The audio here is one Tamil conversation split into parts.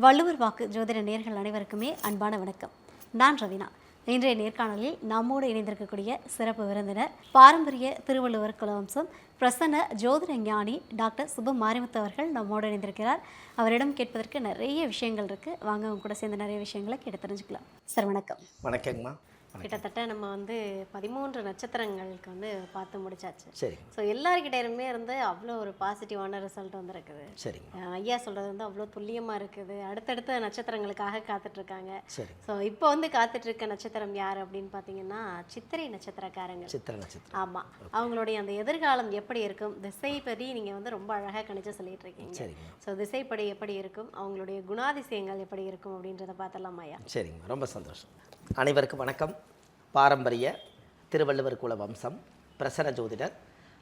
வள்ளுவர் வாக்கு ஜோதிட நேர்கள் அனைவருக்குமே அன்பான வணக்கம். நான் ரவினா. இன்றைய நேர்காணலில் நம்மோடு இணைந்திருக்கக்கூடிய சிறப்பு விருந்தினர் பாரம்பரிய திருவள்ளுவர் குலவம்சம் பிரசன்ன ஜோதிட ஞானி டாக்டர் சுப மாரிமுத்து அவர்கள் நம்மோடு இணைந்திருக்கிறார். அவரிடம் கேட்பதற்கு நிறைய விஷயங்கள் இருக்கு. வாங்க அவங்க கூட சேர்ந்து நிறைய விஷயங்களை கேட்டு தெரிஞ்சுக்கலாம். சார் வணக்கம். வணக்கங்கம்மா. கிட்டத்தட்ட நம்ம வந்து பதிமூன்று நட்சத்திரங்களுக்கு வந்து பார்த்து முடிச்சாச்சு. சரிங்க. ஸோ எல்லாருக்கிட்டேயுமே இருந்து அவ்வளோ ஒரு பாசிட்டிவான ரிசல்ட் வந்திருக்குது. அஹ் ஐயா சொல்கிறது வந்து அவ்வளோ துல்லியமாக இருக்குது. அடுத்தடுத்த நட்சத்திரங்களுக்காக காத்துட்ருக்காங்க. சரி ஸோ இப்போ வந்து காத்துட்டு இருக்க நட்சத்திரம் யார் அப்படின்னு பார்த்தீங்கன்னா சித்திரை நட்சத்திரக்காரங்க. சித்திர நட்சத்திரம். ஆமாம் அவங்களுடைய அந்த எதிர்காலம் எப்படி இருக்கும்? திசைப்படி நீங்கள் வந்து ரொம்ப அழகாக கணிச்சு சொல்லிட்டு இருக்கீங்க சரிங்க ஸோ திசைப்படி எப்படி இருக்கும்? அவங்களுடைய குணாதிசயங்கள் எப்படி இருக்கும் அப்படின்றத பார்த்தலாம் ஐயா? சரிங்க. ரொம்ப சந்தோஷம். அனைவருக்கும் வணக்கம். பாரம்பரிய திருவள்ளுவர் குல வம்சம் பிரசன ஜோதிடர்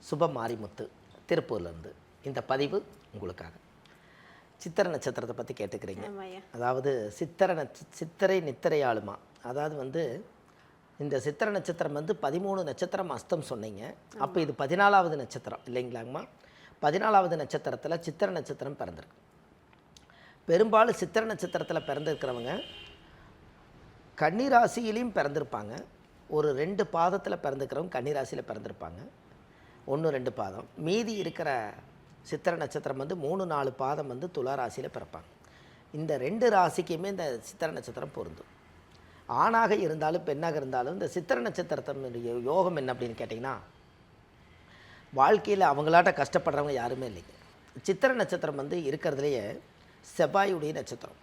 சுப மாரிமுத்து திருப்பூர்லேருந்து. இந்த பதிவு உங்களுக்காக. சித்திர நட்சத்திரத்தை பற்றி கேட்டுக்கிறீங்க. அதாவது சித்திர நட்ச சித்திரை நித்திரை ஆளுமா அதாவது வந்து இந்த சித்திர நட்சத்திரம் வந்து பதிமூணு நட்சத்திரம் அஸ்தம் சொன்னீங்க. அப்போ இது பதினாலாவது நட்சத்திரம் இல்லைங்களாங்கம்மா? பதினாலாவது நட்சத்திரத்தில் சித்திர நட்சத்திரம் பிறந்திருக்கு. பெரும்பாலும் சித்திர நட்சத்திரத்தில் பிறந்திருக்கிறவங்க கன்னிராசியிலையும் பிறந்திருப்பாங்க. ஒரு ரெண்டு பாதத்தில் பிறந்துக்கிறவங்க கன்னிராசியில் பிறந்திருப்பாங்க. ஒன்று ரெண்டு பாதம். மீதி இருக்கிற சித்திர நட்சத்திரம் வந்து மூணு நாலு பாதம் வந்து துலா ராசியில் பிறப்பாங்க. இந்த ரெண்டு ராசிக்குமே இந்த சித்திர நட்சத்திரம் பொருந்தும். ஆணாக இருந்தாலும் பெண்ணாக இருந்தாலும் இந்த சித்திர நட்சத்திரத்தினுடைய யோகம் என்ன அப்படின்னு கேட்டிங்கன்னா வாழ்க்கையில் அவங்களாட்ட கஷ்டப்படுறவங்க யாருமே இல்லைங்க. சித்திர நட்சத்திரம் வந்து இருக்கிறதுலையே செவ்வாயுடைய நட்சத்திரம்.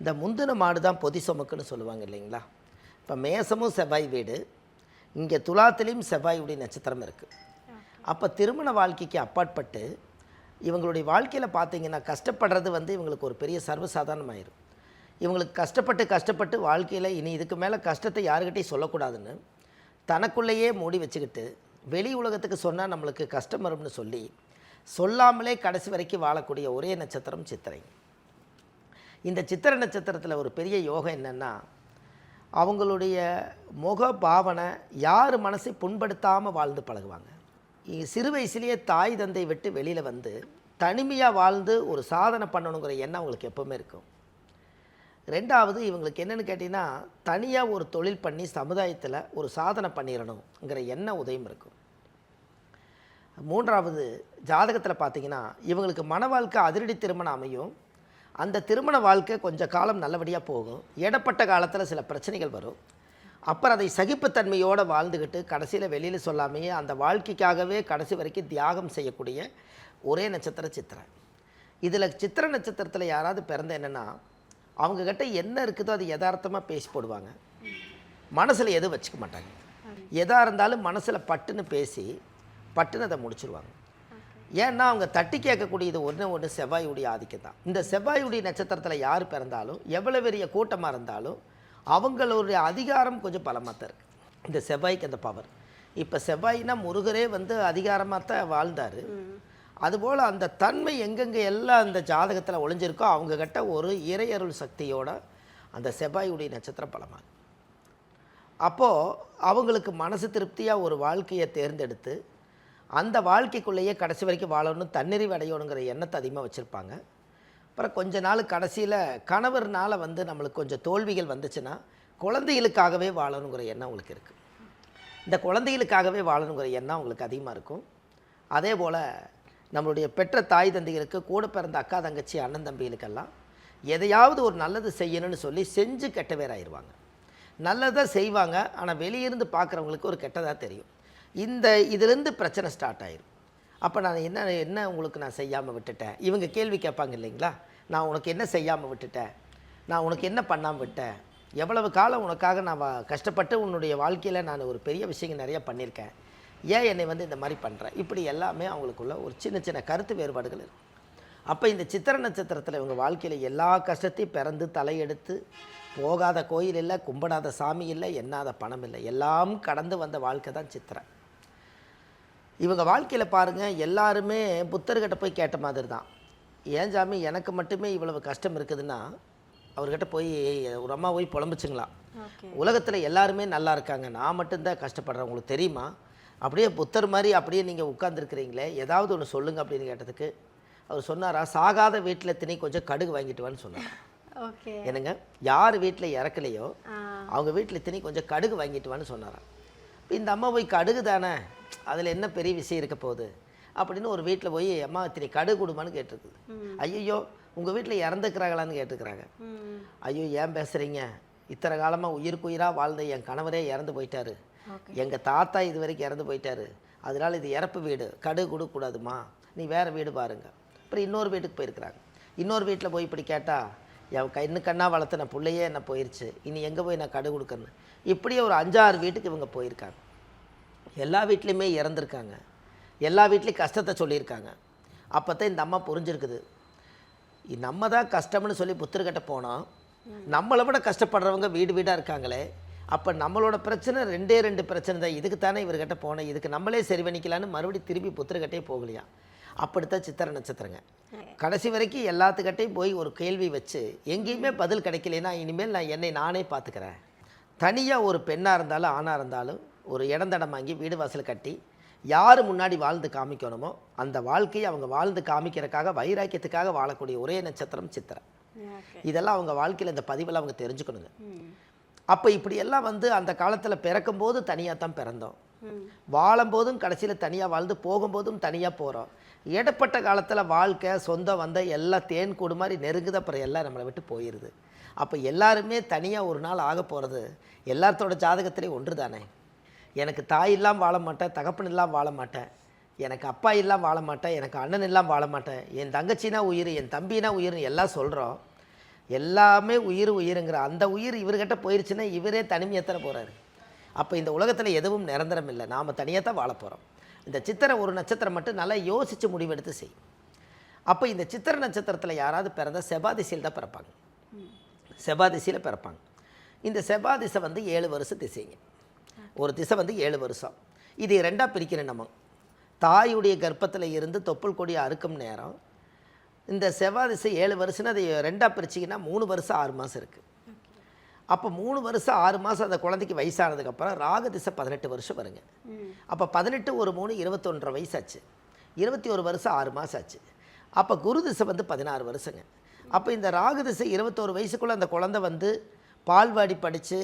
இந்த முந்தின மாடு தான் பொதி சுமக்குன்னு சொல்லுவாங்க இல்லைங்களா? இப்போ மேசமும் செவ்வாய் வீடு இங்கே துலாத்திலையும் செவ்வாயுடைய நட்சத்திரம் இருக்குது அப்போ திருமண வாழ்க்கைக்கு அப்பாற்பட்டு இவங்களுடைய வாழ்க்கையில் பார்த்தீங்கன்னா கஷ்டப்படுறது வந்து இவங்களுக்கு ஒரு பெரிய சர்வசாதாரணமாயிரும். இவங்களுக்கு கஷ்டப்பட்டு கஷ்டப்பட்டு வாழ்க்கையில் இனி இதுக்கு மேலே கஷ்டத்தை யாருக்கிட்டையும் சொல்லக்கூடாதுன்னு தனக்குள்ளேயே மூடி வச்சுக்கிட்டு வெளி உலகத்துக்கு சொன்னால் நம்மளுக்கு கஷ்டம் வரும்னு சொல்லி சொல்லாமலே கடைசி வரைக்கும் வாழக்கூடிய ஒரே நட்சத்திரம் சித்திரை. இந்த சித்திர நட்சத்திரத்தில் ஒரு பெரிய யோகம் என்னென்னா அவங்களுடைய முக பாவனை யார் மனசை புண்படுத்தாமல் வாழ்ந்து பழகுவாங்க? சிறு வயசுலேயே தாய் தந்தை விட்டு வெளியில் வந்து தனிமையாக வாழ்ந்து ஒரு சாதனை பண்ணணுங்கிற எண்ணம் அவங்களுக்கு எப்போவுமே இருக்கும். ரெண்டாவது இவங்களுக்கு என்னென்னு கேட்டிங்கன்னா தனியாக ஒரு தொழில் பண்ணி சமுதாயத்தில் ஒரு சாதனை பண்ணிடணுங்கிற எண்ணம் உதயம் இருக்கும். மூன்றாவது ஜாதகத்தில் பார்த்திங்கன்னா இவங்களுக்கு மன வாழ்க்கை அதிரடி திருமணம் அமையும். அந்த திருமண வாழ்க்கை கொஞ்சம் காலம் நல்லபடியாக போகும். இடப்பட்ட காலத்தில் சில பிரச்சனைகள் வரும். அப்புறம் அதை சகிப்புத்தன்மையோடு வாழ்ந்துக்கிட்டு கடைசியில் வெளியில் சொல்லாமையே அந்த வாழ்க்கைக்காகவே கடைசி வரைக்கும் தியாகம் செய்யக்கூடிய ஒரே நட்சத்திர சித்திரை. இதில் சித்திர நட்சத்திரத்தில் யாராவது பிறந்த என்னென்னா அவங்கக்கிட்ட என்ன இருக்குதோ அது யதார்த்தமாக பேசி போடுவாங்க. மனசில் எதுவும் வச்சுக்க மாட்டாங்க. எதாக இருந்தாலும் மனசில் பட்டுன்னு பேசி பட்டுன்னு அதை முடிச்சிருவாங்க. ஏன்னா அவங்க தட்டி கேட்கக்கூடியது ஒன்று ஒன்று செவ்வாயுடைய ஆதிக்கம் தான். இந்த செவ்வாயுடைய நட்சத்திரத்தில் யார் பிறந்தாலும் எவ்வளோ பெரிய கூட்டமாக இருந்தாலும் அவங்களுடைய அதிகாரம் கொஞ்சம் பலமாக தான் இருக்குது இந்த செவ்வாய்க்கு அந்த பவர் இப்போ செவ்வாய்னா முருகரே வந்து அதிகாரமாக தான் வாழ்ந்தார். அதுபோல் அந்த தன்மை எங்கெங்கே எல்லாம் அந்த ஜாதகத்தில் ஒளிஞ்சிருக்கோ அவங்கக்கிட்ட ஒரு இறையருள் சக்தியோட அந்த செவ்வாயுடைய நட்சத்திரம் பலமாகும். அப்போது அவங்களுக்கு மனசு திருப்தியாக ஒரு வாழ்க்கையை தேர்ந்தெடுத்து அந்த வாழ்க்கைக்குள்ளேயே கடைசி வரைக்கும் வாழணும் தன்னிறைவு அடையணுங்கிற எண்ணத்தை அதிகமாக வச்சுருப்பாங்க. அப்புறம் கொஞ்ச நாள் கடைசியில் கணவர்னால் வந்து நம்மளுக்கு கொஞ்சம் தோல்விகள் வந்துச்சுன்னா குழந்தைகளுக்காகவே வாழணுங்கிற எண்ணம் உங்களுக்கு இருக்குது இந்த குழந்தைகளுக்காகவே வாழணுங்கிற எண்ணம் அவங்களுக்கு அதிகமாக இருக்கும். அதே போல் நம்மளுடைய பெற்ற தாய் தந்தைகளுக்கு கூட பிறந்த அக்கா தங்கச்சி அண்ணன் தம்பிகளுக்கெல்லாம் எதையாவது ஒரு நல்லது செய்யணும்னு சொல்லி செஞ்சு கெட்ட பேர் ஆயிடுவாங்க நல்லதாக செய்வாங்க ஆனால் வெளியிருந்து பார்க்குறவங்களுக்கு ஒரு கெட்டதாக தெரியும். இந்த இதுலேருந்து பிரச்சனை ஸ்டார்ட் ஆயிரும். அப்போ நான் என்ன என்ன உங்களுக்கு நான் செய்யாமல் விட்டுட்டேன்? இவங்க கேள்வி கேட்பாங்க இல்லைங்களா? நான் உனக்கு என்ன செய்யாமல் விட்டுட்டேன்? நான் உனக்கு என்ன பண்ணாமல் விட்டேன்? எவ்வளவு காலம் உனக்காக நான் வா- கஷ்டப்பட்டு உன்னுடைய வாழ்க்கையில் நான் ஒரு பெரிய விஷயங்கள் நிறைய பண்ணியிருக்கேன். ஏன் என்னை வந்து இந்த மாதிரி பண்ணுறேன் இப்படி எல்லாமே அவங்களுக்குள்ள ஒரு சின்ன சின்ன கருத்து வேறுபாடுகள் இருக்கும் அப்போ இந்த சித்திர நட்சத்திரத்தில் இவங்க வாழ்க்கையில் எல்லா கஷ்டத்தையும் பிறந்து தலையெடுத்து போகாத கோயில் இல்லை கும்பிடாத சாமி இல்லை என்னாத பணம் இல்லை எல்லாம் கடந்து வந்த வாழ்க்கை தான் சித்திரை. இவங்க வாழ்க்கையில் பாருங்கள் எல்லாருமே புத்தர்கிட்ட போய் கேட்ட மாதிரி தான் ஏன் சாமி எனக்கு மட்டுமே இவ்வளவு கஷ்டம் இருக்குதுன்னா அவர்கிட்ட போய் ஒரு அம்மா போய் புலம்புச்சுங்களாம் உலகத்தில் எல்லாருமே நல்லா இருக்காங்க. நான் மட்டும்தான் கஷ்டப்படுறேன். உங்களுக்கு தெரியுமா? அப்படியே புத்தர் மாதிரி அப்படியே நீங்கள் உட்காந்துருக்கிறீங்களே ஏதாவது ஒன்று சொல்லுங்க அப்படின்னு கேட்டதுக்கு அவர் சொன்னாரா சாகாத வீட்டில் திணி கொஞ்சம் கடுகு வாங்கிட்டு வான்னு சொன்னார். ஓகே. என்னங்க? யார் வீட்டில் இறக்கலையோ அவங்க வீட்டில் திணி கொஞ்சம் கடுகு வாங்கிட்டு வான்னு சொன்னாராம் இந்த அம்மா போய் கடுகு தானே அதில் என்ன பெரிய விஷயம் இருக்க போகுது? அப்படின்னு ஒரு வீட்டில் போய் அம்மா இத்தனை கடுகு கொடுமான்னு கேட்டிருக்குது. ஐயோ உங்கள் வீட்டில் இறந்துக்கிறாங்களான்னு கேட்டுக்கிறாங்க ஐயோ ஏன் பேசுகிறீங்க இத்தனை காலமாக உயிருக்கு உயிராக வாழ்ந்த என் கணவரே இறந்து போயிட்டாரு. எங்கள் தாத்தா இது வரைக்கும் இறந்து போயிட்டாரு. அதனால் இது இறப்பு வீடு. கடுகு கொடுக்கக்கூடாதுமா நீ வேறு வீடு பாருங்க. அப்புறம் இன்னொரு வீட்டுக்கு போயிருக்கிறாங்க. இன்னொரு வீட்டில் போய் இப்படி கேட்டால் என் கண்ணு கண்ணா வளர்த்துன பிள்ளையே என்ன போயிருச்சு? இனி எங்கே போய் நான் கடுகு கொடுக்கணும் இப்படியே ஒரு அஞ்சாறு வீட்டுக்கு இவங்க போயிருக்காங்க. எல்லா வீட்லேயுமே இறந்துருக்காங்க. எல்லா வீட்லேயும் கஷ்டத்தை சொல்லியிருக்காங்க. அப்போ தான் இந்த அம்மா புரிஞ்சிருக்குது. நம்ம தான் கஷ்டம்னு சொல்லி புத்தர்கிட்ட போனோம் நம்மளை விட கஷ்டப்படுறவங்க வீடு வீடாக இருக்காங்களே அப்போ நம்மளோட பிரச்சனை ரெண்டே ரெண்டு பிரச்சனை தான். இதுக்கு தானே இவர்கிட்ட போனேன். இதுக்கு நம்மளே சரி பண்ணிக்கலான்னு மறுபடியும் திரும்பி புத்தர்கிட்டே போகலையா? அப்படித்தான் சித்திர நட்சத்திரங்க. கடைசி வரைக்கும் எல்லாத்துக்கிட்டையும் போய் ஒரு கேள்வி வச்சு எங்கேயுமே பதில் கிடைக்கலைன்னா இனிமேல் நான் என்னை நானே பார்த்துக்கிறேன். தனியாக ஒரு பெண்ணாக இருந்தாலும் ஆணாக இருந்தாலும் ஒரு இடந்தடம் வாங்கி வீடு வாசல் கட்டி யார் முன்னாடி வாழ்ந்து காமிக்கணுமோ அந்த வாழ்க்கையை அவங்க வாழ்ந்து காமிக்கிறதுக்காக வைராக்கியத்துக்காக வாழக்கூடிய ஒரே நட்சத்திரம் சித்திரை. இதெல்லாம் அவங்க வாழ்க்கையில் இந்த பதிவில் அவங்க தெரிஞ்சுக்கணுங்க. அப்போ இப்படியெல்லாம் வந்து அந்த காலத்தில் பிறக்கும்போது தனியாக தான் பிறந்தோம். வாழும்போதும் கடைசியில் தனியாக வாழ்ந்து போகும்போதும் தனியாக போகிறோம் இடப்பட்ட காலத்தில் வாழ்க்கை சொந்தம் வந்த எல்லாம் தேன் கூடு மாதிரி நெருங்குது அப்புறம் எல்லாம் நம்மளை விட்டு போயிடுது அப்போ எல்லாருமே தனியாக ஒரு நாள் ஆக போகிறது எல்லாத்தோட ஜாதகத்திலே ஒன்று தானே எனக்கு தாய் இல்லாமல் வாழ மாட்டேன் தகப்பன் இல்லாமல் வாழ மாட்டேன். எனக்கு அப்பா இல்லாமல் வாழ மாட்டேன் எனக்கு அண்ணன் இல்லாமல் வாழ மாட்டேன். என் தங்கச்சினா உயிர் என் தம்பினா உயிர்னு எல்லாம் சொல்கிறோம் எல்லாமே உயிர் உயிருங்கிற அந்த உயிர் இவர்கிட்ட போயிருச்சுன்னா இவரே தனிமையத்தனை போகிறாரு அப்போ இந்த உலகத்தில் எதுவும் நிரந்தரம் இல்லை நாம் தனியாக தான் வாழ போகிறோம் இந்த சித்திரை ஒரு நட்சத்திரம் மட்டும் நல்லா யோசித்து முடிவெடுத்து செய். அப்போ இந்த சித்திர நட்சத்திரத்தில் யாராவது பிறந்தா செபாதிசையில் தான் பிறப்பாங்க. செபாதிசையில் பிறப்பாங்க. இந்த செபாதிசை வந்து ஏழு வருஷம் திசைங்க. ஒரு திசை வந்து ஏழு வருஷம். இது ரெண்டாக பிரிக்கிறேன் நம்ம. தாயுடைய கர்ப்பத்தில் இருந்து தொப்புள் கொடி அறுக்கும் நேரம். இந்த செவ்வாய் திசை ஏழு வருஷம்னா அது ரெண்டாக பிரிச்சிங்கன்னா மூணு வருஷம் ஆறு மாதம் இருக்குது அப்போ மூணு வருஷம் ஆறு மாதம் அந்த குழந்தைக்கு வயசானதுக்கப்புறம் ராக திசை பதினெட்டு வருஷம் வருங்க. அப்போ பதினெட்டு ஒரு மூணு இருபத்தொன்றரை வயசாச்சு. இருபத்தி ஒரு வருஷம் ஆறு மாதம் ஆச்சு. அப்போ குரு திசை வந்து பதினாறு வருஷங்க. அப்போ இந்த ராகு திசை இருபத்தோரு வயசுக்குள்ளே அந்த குழந்தை வந்து பால்வாடி படித்து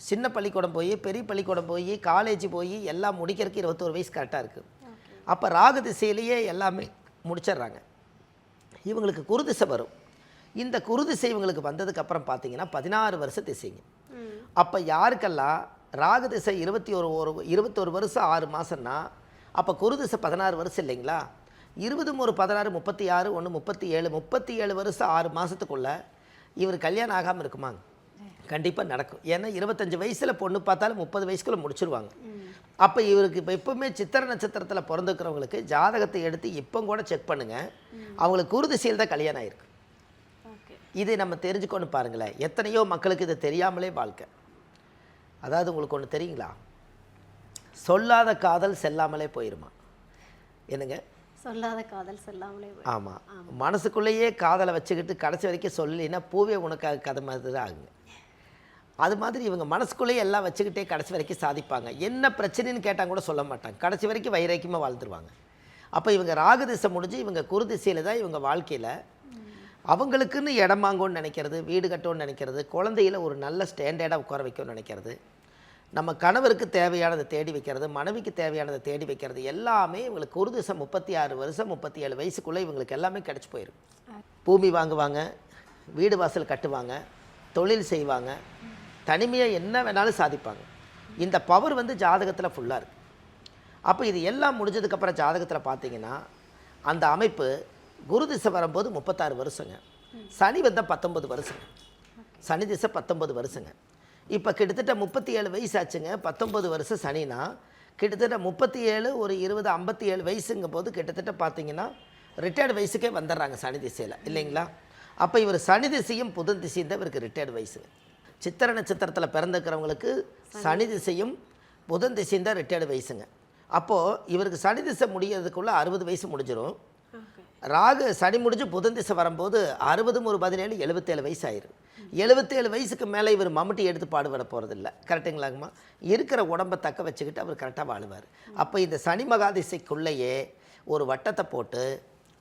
சின்ன பள்ளிக்கூடம் போய் பெரிய பள்ளிக்கூடம் போய் காலேஜ் போய் எல்லாம் முடிக்கிறதுக்கு இருபத்தோரு வயசு கரெக்டாக இருக்குது அப்போ ராகு திசையிலேயே எல்லாமே முடிச்சிடுறாங்க. இவங்களுக்கு குருதிசை வரும். இந்த குருதிசை இவங்களுக்கு வந்ததுக்கு அப்புறம் பார்த்தீங்கன்னா பதினாறு வருஷ திசைங்க. அப்போ யாருக்கெல்லாம் ராகு திசை இருபத்தி ஒரு ஒரு இருபத்தொரு வருஷம் ஆறு மாதம்னா அப்போ குருதிசை பதினாறு வருஷம் இல்லைங்களா? இருபதும் ஒரு பதினாறு முப்பத்தி ஆறு ஒன்று முப்பத்தி ஏழு முப்பத்தி ஏழு வருஷம் ஆறு மாதத்துக்குள்ள இவர் கல்யாணம் ஆகாமல் இருக்குமாங்க. கண்டிப்பாக நடக்கும். ஏன்னா இருபத்தஞ்சு வயசில் பொண்ணு பார்த்தாலும் முப்பது வயசுக்குள்ளே முடிச்சிருவாங்க. அப்போ இவருக்கு இப்போ எப்பவுமே சித்திர நட்சத்திரத்தில் பிறந்துக்கிறவங்களுக்கு ஜாதகத்தை எடுத்து இப்போ கூட செக் பண்ணுங்கள் அவங்களுக்கு குருதிசையில் தான் கல்யாணம் ஆயிருக்கு. இது நம்ம தெரிஞ்சுக்கொண்டு பாருங்களேன். எத்தனையோ மக்களுக்கு இது தெரியாமலே வாழ்க்கை. அதாவது உங்களுக்கு ஒன்று தெரியுங்களா? சொல்லாத காதல் செல்லாமலே போயிருமா? என்னங்க? சொல்லாத காதல் சொல்லாமலே ஆமாம் மனசுக்குள்ளேயே காதலை வச்சுக்கிட்டு கடைசி வரைக்கும் சொல்லலைன்னா பூவே உனக்காக கதை மாதிரி தான் ஆகுங்க. அது மாதிரி இவங்க மனசுக்குள்ளேயே எல்லாம் வச்சுக்கிட்டே கடைசி வரைக்கும் சாதிப்பாங்க. என்ன பிரச்சனைன்னு கேட்டால் கூட சொல்ல மாட்டாங்க. கடைசி வரைக்கும் வைராக்கியமாக வாழ்ந்துருவாங்க. அப்போ இவங்க ராகு திசை முடிஞ்சு இவங்க குரு திசையில் தான் இவங்க வாழ்க்கையில் அவங்களுக்குன்னு இடம் வாங்கணும்னு நினைக்கிறது வீடு கட்டணும்னு நினைக்கிறது குழந்தையில ஒரு நல்ல ஸ்டாண்டர்டாக உட்கார வைக்கணும்னு நினைக்கிறது நம்ம கணவருக்கு தேவையானதை தேடி வைக்கிறது மனைவிக்கு தேவையானதை தேடி வைக்கிறது எல்லாமே இவங்களுக்கு ஒரு திசை முப்பத்தி ஆறு வருஷம் முப்பத்தி ஏழு வயசுக்குள்ளே இவங்களுக்கு எல்லாமே கிடச்சி போயிடும் பூமி வாங்குவாங்க வீடு வாசல் கட்டுவாங்க தொழில் செய்வாங்க தனிமையாக என்ன வேணாலும் சாதிப்பாங்க. இந்த பவர் வந்து ஜாதகத்தில் ஃபுல்லாக இருக்குது அப்போ இது எல்லாம் முடிஞ்சதுக்கப்புறம் ஜாதகத்தில் பார்த்தீங்கன்னா அந்த அமைப்பு குரு திசை வரும்போது முப்பத்தாறு வருஷங்க. சனி வந்தால் பத்தொம்பது வருஷங்க. சனி திசை பத்தொம்பது வருஷங்க. இப்போ கிட்டத்தட்ட முப்பத்தி ஏழு வயசு ஆச்சுங்க பத்தொம்பது வருஷம் சனினா கிட்டத்தட்ட முப்பத்தி ஏழு ஒரு இருபது ஐம்பத்தி ஏழு வயசுங்கும் போது கிட்டத்தட்ட பார்த்தீங்கன்னா ரிட்டையர்டு வயசுக்கே வந்துடுறாங்க சனி திசையில். இல்லைங்களா? அப்போ இவர் சனி திசையும் புதன் திசையும் தான் இவருக்கு ரிட்டையர்டு வயசுங்க. சித்திர நட்சத்திரத்தில் பிறந்திருக்கிறவங்களுக்கு சனி திசையும் புதன் திசையும் தான் ரிட்டையர்டு வயசுங்க. அப்போது இவருக்கு சனி திசை முடியறதுக்குள்ளே அறுபது வயசு முடிஞ்சிடும் ராகு சனி முடிஞ்சு புதன் திசை வரும்போது அறுபதும் ஒரு பதினேழு எழுபத்தேழு வயசு ஆயிரும். எழுபத்தேழு வயசுக்கு மேலே இவர் மம்முட்டி எடுத்து பாடுபட போகிறதில்ல கரெக்டுங்களாங்கம்மா இருக்கிற உடம்பை தக்க வச்சுக்கிட்டு அவர் கரெக்டாக வாழுவார். அப்போ இந்த சனி மகாதிசைக்குள்ளேயே ஒரு வட்டத்தை போட்டு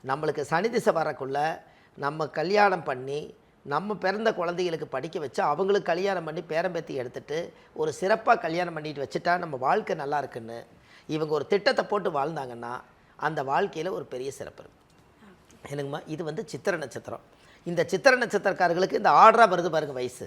நம்மளுக்கு சனி திசை வரக்குள்ள நம்ம கல்யாணம் பண்ணி நம்ம பிறந்த குழந்தைகளுக்கு படிக்க வச்சு அவங்களுக்கு கல்யாணம் பண்ணி பேரம்பேத்தி எடுத்துட்டு ஒரு சிறப்பாக கல்யாணம் பண்ணிட்டு வச்சுட்டா நம்ம வாழ்க்கை நல்லா இருக்குன்னு இவங்க ஒரு திட்டத்தை போட்டு வாழ்ந்தாங்கன்னா அந்த வாழ்க்கையில் ஒரு பெரிய சிறப்பு இருக்கும் என்னங்கம்மா? இது வந்து சித்திர நட்சத்திரம். இந்த சித்திர நட்சத்திரக்காரர்களுக்கு இந்த ஆர்டராக வருது பாருங்க வயசு.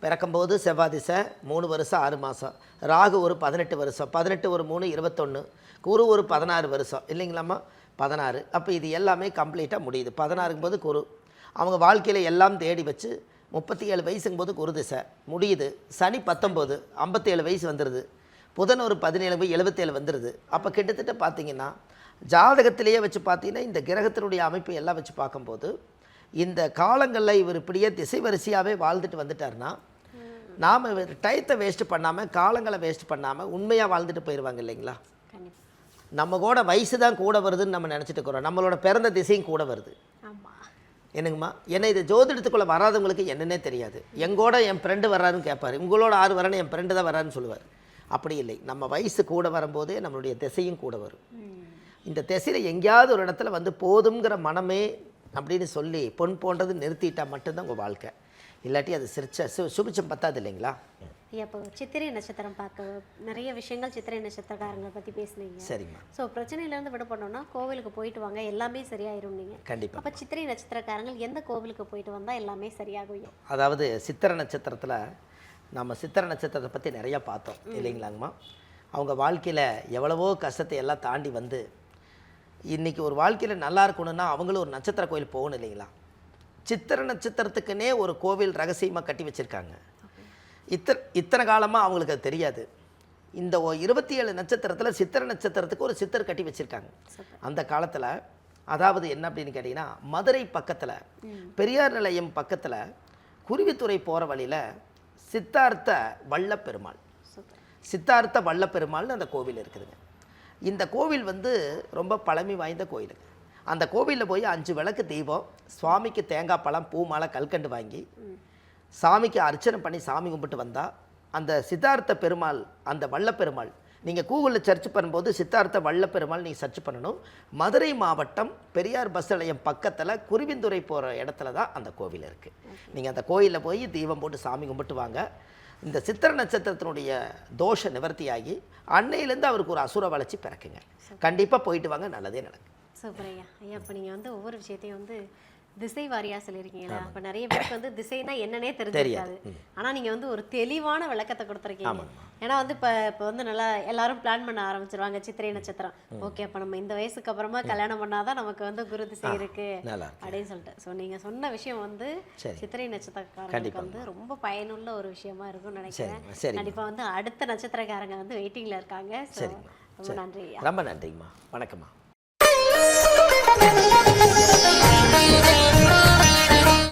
பிறக்கும்போது செவ்வாய் திசை மூணு வருஷம் ஆறு மாதம் ராகு ஒரு பதினெட்டு வருஷம். பதினெட்டு ஒரு மூணு இருபத்தொன்று குரு ஒரு பதினாறு வருஷம். இல்லைங்களாம்மா? பதினாறு. அப்போ இது எல்லாமே கம்ப்ளீட்டாக முடியுது. பதினாறுக்கும் போது குரு. அவங்க வாழ்க்கையில் எல்லாம் தேடி வச்சு முப்பத்தி ஏழு வயசுங்கும் போது குரு திசை. முடியுது. சனி பத்தொம்போது ஐம்பத்தேழு வயசு வந்துடுது புதன் ஒரு பதினேழு போய் எழுபத்தேழு வந்துடுது அப்போ கிட்டத்தட்ட பார்த்தீங்கன்னா ஜாதகத்திலேயே வச்சு பார்த்தீங்கன்னா இந்த கிரகத்தினுடைய அமைப்பை எல்லாம் வச்சு பார்க்கும்போது இந்த காலங்களில் இவர் இப்படியே திசை வரிசையாகவே வாழ்ந்துட்டு வந்துட்டாருன்னா நாம் டயத்தை வேஸ்ட் பண்ணாமல் காலங்களை வேஸ்ட் பண்ணாமல் உண்மையாக வாழ்ந்துட்டு போயிடுவாங்க இல்லைங்களா? நம்ம கூட வயசு தான் கூட வருதுன்னு நம்ம நினச்சிட்டு இருக்கிறோம். நம்மளோட பிறந்த திசையும் கூட வருது. என்னங்கம்மா? என்ன இது ஜோதிடத்துக்குள்ளே வராதவங்களுக்கு என்னன்னே தெரியாது. எங்கூட என் ஃப்ரெண்டு வர்றாருன்னு கேட்பாரு உங்களோட ஆறு வரேன்னு என் ஃப்ரெண்டு தான் வரான்னு சொல்லுவார். அப்படி இல்லை. நம்ம வயசு கூட வரும்போதே நம்மளுடைய திசையும் கூட வரும். இந்த திசையில் எங்கேயாவது ஒரு இடத்துல வந்து போதுங்கிற மனமே அப்படின்னு சொல்லி பொன் போன்றது நிறுத்திட்டா மட்டும்தான் உங்கள் வாழ்க்கை. இல்லாட்டி அது சிரிச்ச சு சுபிச்சம் பத்தாது இல்லைங்களா? இப்போ சித்திரை நட்சத்திரம் பார்க்க நிறைய விஷயங்கள் சித்திரை நட்சத்திரக்காரங்களை பற்றி பேசுனீங்க. சரிம்மா. ஸோ பிரச்சனையிலேருந்து விடுபடணும்னா கோவிலுக்கு போயிட்டு வாங்க எல்லாமே சரியாயிரும் நீங்க. கண்டிப்பாக அப்போ சித்திரை நட்சத்திரக்காரங்கள் எந்த கோவிலுக்கு போயிட்டு வந்தால் எல்லாமே சரியாகும் அதாவது சித்திர நட்சத்திரத்தில் நம்ம சித்திர நட்சத்திரத்தை பற்றி நிறையா பார்த்தோம் இல்லைங்களாங்கம்மா? அவங்க வாழ்க்கையில் எவ்வளவோ கஷ்டத்தை எல்லாம் தாண்டி வந்து இன்றைக்கி ஒரு வாழ்க்கையில் நல்லா இருக்கணும்னா அவங்களும் ஒரு நட்சத்திர கோயில் போகணும் இல்லைங்களா? சித்திர நட்சத்திரத்துக்குன்னே ஒரு கோவில் ரகசியமாக கட்டி வச்சுருக்காங்க. இத்தனை இத்தனை காலமாக அவங்களுக்கு அது தெரியாது. இந்த இருபத்தி ஏழு நட்சத்திரத்தில் சித்திர நட்சத்திரத்துக்கு ஒரு சித்தர் கட்டி வச்சுருக்காங்க. அந்த காலத்தில் அதாவது என்ன அப்படின்னு கேட்டிங்கன்னா மதுரை பக்கத்தில் பெரியார் நிலையம் பக்கத்தில் குருவித்துறை போகிற வழியில் சித்தார்த்த வள்ளப்பெருமாள் சூப்பர். சித்தார்த்த வள்ளப்பெருமாள்னு அந்த கோவில் இருக்குதுங்க. இந்த கோவில் வந்து ரொம்ப பழமை வாய்ந்த கோயிலுங்க. அந்த கோவிலில் போய் அஞ்சு விளக்கு தீபம் சுவாமிக்கு தேங்காய் பழம் பூ மாலை கல்கண்டு வாங்கி சாமிக்கு அர்ச்சனை பண்ணி சாமி கும்பிட்டு வந்தால் அந்த சித்தார்த்த பெருமாள் அந்த வல்லப்பெருமாள் நீங்கள் கூகுளில் சர்ச் பண்ணும்போது சித்தார்த்த வல்லப்பெருமாள் நீங்கள் சர்ச் பண்ணணும். மதுரை மாவட்டம் பெரியார் பஸ் நிலையம் பக்கத்தில் குருவிந்துறை போகிற இடத்துல தான் அந்த கோவில் இருக்குது நீங்கள் அந்த கோயிலில் போய் தீபம் போட்டு சாமி கும்பிட்டு வாங்க. இந்த சித்திர நட்சத்திரத்தினுடைய தோஷ நிவர்த்தியாகி அன்னையிலேருந்து அவருக்கு ஒரு அசுர வளர்ச்சி பிறக்குங்க. கண்டிப்பாக போயிட்டு வாங்க நல்லதே நடக்கும். சூப்பர் ஐயா. ஐயா இப்போ நீங்கள் வந்து ஒவ்வொரு விஷயத்தையும் வந்து திசை வாரியா சொல்லியிருக்கீங்களா அப்போ நிறைய பேருக்கு வந்து திசைனா என்னன்னே தெரிஞ்சிருக்காது. ஆனால் நீங்கள் வந்து ஒரு தெளிவான விளக்கத்தை கொடுத்துருக்கீங்க. ஏன்னா வந்து இப்போ இப்போ வந்து நல்லா எல்லாரும் பிளான் பண்ண ஆரம்பிச்சிருவாங்க சித்திரை நட்சத்திரம். ஓகே அப்போ நம்ம இந்த வயசுக்கு அப்புறமா கல்யாணம் பண்ணாதான் நமக்கு வந்து குரு திசை இருக்கு. அப்படின்னு சொல்லிட்டு. ஸோ நீங்கள் சொன்ன விஷயம் வந்து. சித்திரை நட்சத்திரக்காரங்களுக்கு வந்து ரொம்ப பயனுள்ள ஒரு விஷயமா இருக்கும்னு நினைக்கிறேன். கண்டிப்பாக வந்து அடுத்த நட்சத்திரக்காரங்க வந்து வெயிட்டிங்கில் இருக்காங்க. ஸோ ரொம்ப நன்றி ரொம்ப நன்றிங்கம்மா. வணக்கம்மா.